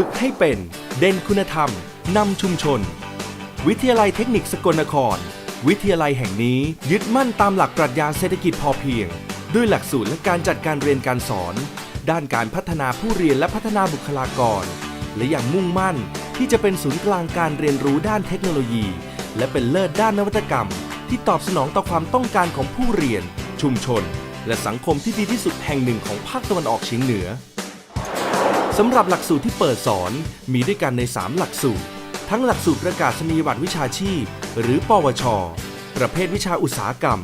ฝึกให้เป็นเด่นคุณธรรม นำชุมชน วิทยาลัยเทคนิคสกลนคร วิทยาลัยแห่งนี้ยึดมั่นตามหลักปรัชญาเศรษฐกิจพอเพียง ด้วยหลักสูตรและการจัดการเรียนการสอน ด้านการพัฒนาผู้เรียนและพัฒนาบุคลากร และอย่างมุ่งมั่นที่จะเป็นศูนย์กลางการเรียนรู้ด้านเทคโนโลยี และเป็นเลิศด้านนวัตกรรม ที่ตอบสนองต่อความต้องการของผู้เรียน ชุมชน และสังคมที่ดีที่สุดแห่งหนึ่งของภาคตะวันออกเฉียงเหนือ สำหรับหลักสูตรที่เปิดสอนมีด้วยกันใน 3 หลักสูตร ทั้งหลักสูตรประกาศนียบัตรวิชาชีพ หรือปวช ประเภทวิชาอุตสาหกรรม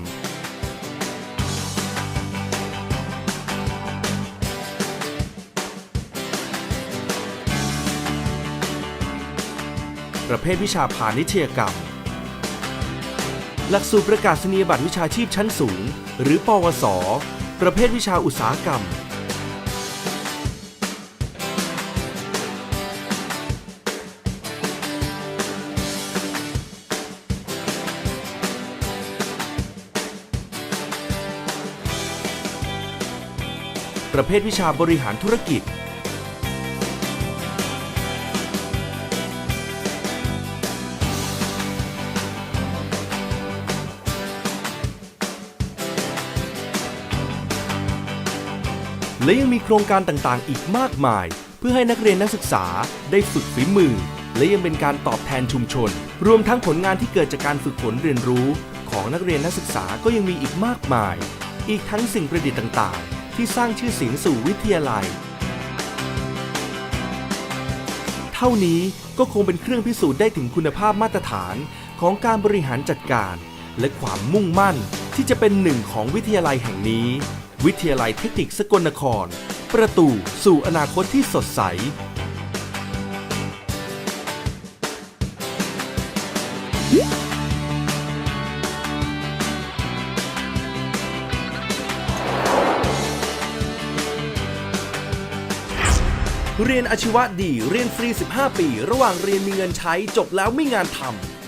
ประเภทวิชาพาณิชยกรรม หลักสูตรประกาศนียบัตรวิชาชีพชั้นสูง หรือ ปวส ประเภทวิชาอุตสาหกรรม ประเภทวิชาบริหารธุรกิจ และยังมีโครงการต่างๆ อีกมากมาย เพื่อให้นักเรียนนักศึกษาได้ฝึกฝีมือ และยังเป็นการตอบแทนชุมชน รวมทั้งผลงานที่เกิดจากการฝึกฝนเรียนรู้ ของนักเรียนนักศึกษาก็ยังมีอีกมากมาย อีกทั้งสิ่งประดิษฐ์ต่างๆ ที่สร้างชื่อเสียงสู่วิทยาลัย เท่านี้ก็คงเป็นเครื่องพิสูจน์ได้ถึงคุณภาพมาตรฐานของการบริหารจัดการ และความมุ่งมั่นที่จะเป็นหนึ่งของวิทยาลัยแห่งนี้ วิทยาลัยเทคนิคสกลนคร ประตูสู่อนาคตที่สดใส เรียนอาชีวะดี เรียนฟรี 15 ปี ระหว่างเรียนมีเงินใช้จบแล้วไม่งานทำ